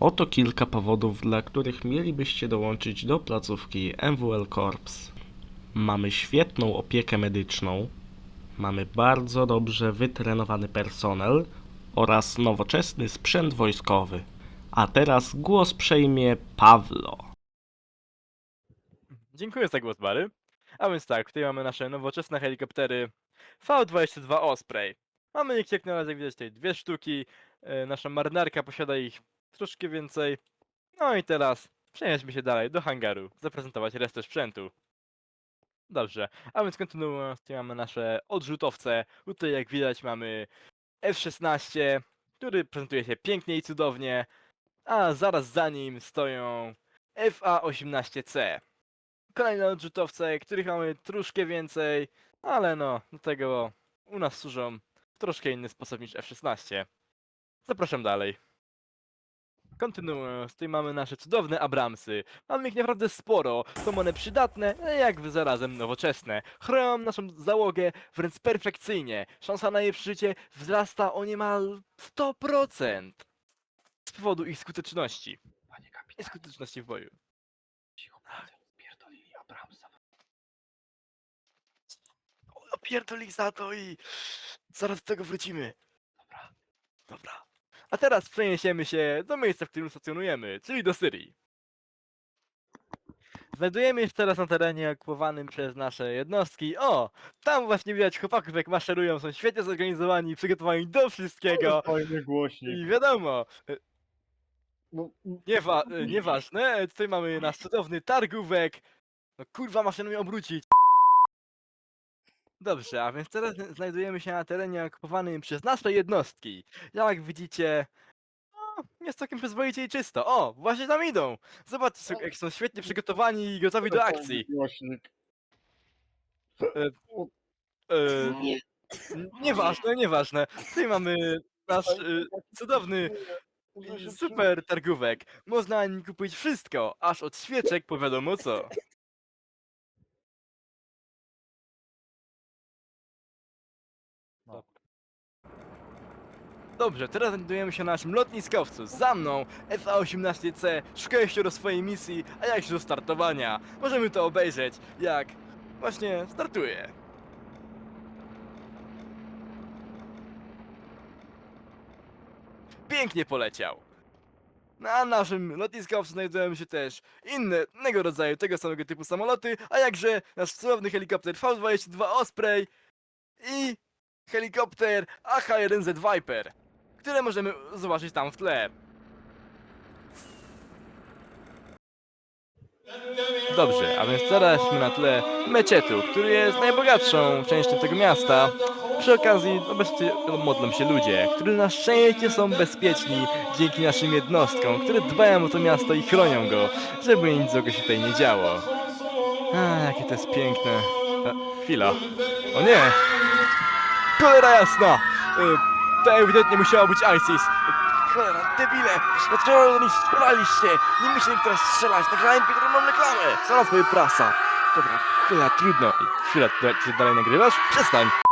Oto kilka powodów, dla których mielibyście dołączyć do placówki MWL Corps. Mamy świetną opiekę medyczną, mamy bardzo dobrze wytrenowany personel oraz nowoczesny sprzęt wojskowy. A teraz głos przejmie Pawlo. Dziękuję za głos, Bary. A więc tak, tutaj mamy nasze nowoczesne helikoptery V-22 Osprey. Mamy ich jak na razie, widać, tutaj dwie sztuki. e, Nasza marynarka posiada ich troszkę więcej. No i teraz przenieśmy się dalej do hangaru, zaprezentować resztę sprzętu. Dobrze, a więc kontynuując, tutaj mamy nasze odrzutowce. Tutaj jak widać mamy F-16, który prezentuje się pięknie i cudownie, a zaraz za nim stoją FA-18C kolejne odrzutowce, których mamy troszkę więcej, ale no, do tego u nas służą w troszkę inny sposób niż F-16. Zapraszam dalej. Kontynuując, tutaj mamy nasze cudowne Abramsy. Mamy ich naprawdę sporo, są one przydatne, a jak zarazem nowoczesne. Chronią naszą załogę wręcz perfekcyjnie. Szansa na jej przeżycie wzrasta o niemal 100% z powodu ich skuteczności Panie kapitanie, skuteczności w boju. cicho pierdolili Abramsa. Opierdol za to i zaraz do tego wrócimy. Dobra, Dobra. A teraz przeniesiemy się do miejsca, w którym stacjonujemy, czyli do Syrii. Znajdujemy się teraz na terenie okupowanym przez nasze jednostki. O! Tam właśnie widać chłopaków jak maszerują, są świetnie zorganizowani, przygotowani do wszystkiego. fajny głośnik. I wiadomo, No, niewa e, nieważne, tutaj mamy nasz cudowny targówek. No kurwa, maszyną mnie obrócić. Dobrze, a więc teraz znajdujemy się na terenie okupowanym przez nasze jednostki. Jak widzicie, no, jest całkiem przyzwoicie i czysto. O, właśnie tam idą. Zobaczcie, jak są świetnie przygotowani i gotowi do akcji. Głośnik. E, n- nieważne, nieważne. Tutaj mamy nasz e, cudowny super targówek. Można na nim kupić wszystko, aż od świeczek po wiadomo co. Dobrze, teraz znajdujemy się na naszym lotniskowcu. Za mną FA-18C szukałeś się do swojej misji, a jak się do startowania. Możemy to obejrzeć, jak właśnie startuje. Pięknie poleciał. Na naszym lotniskowcu znajdują się też innego rodzaju, tego samego typu samoloty, a jakże nasz cudowny helikopter V-22 Osprey i helikopter AH-1Z Viper, które możemy zobaczyć tam w tle. Dobrze, a więc jesteśmy na tle meczetu, który jest najbogatszą częścią tego miasta. Przy okazji obecnie modlą się ludzie, którzy na szczęście są bezpieczni dzięki naszym jednostkom, które dbają o to miasto i chronią go, żeby nic złego się tutaj nie działo. A, jakie to jest piękne. A, chwila. O nie! Cholera jasna! Y, To ewidentnie musiało być ISIS. Cholera, debile! Dlaczego do nich strzelaliście? Nie musieli teraz strzelać, nagrałem Pietrową reklamę! Zaraz moje prasa. Dobra, chwila, trudno. Chwila, ty dalej nagrywasz? Przestań!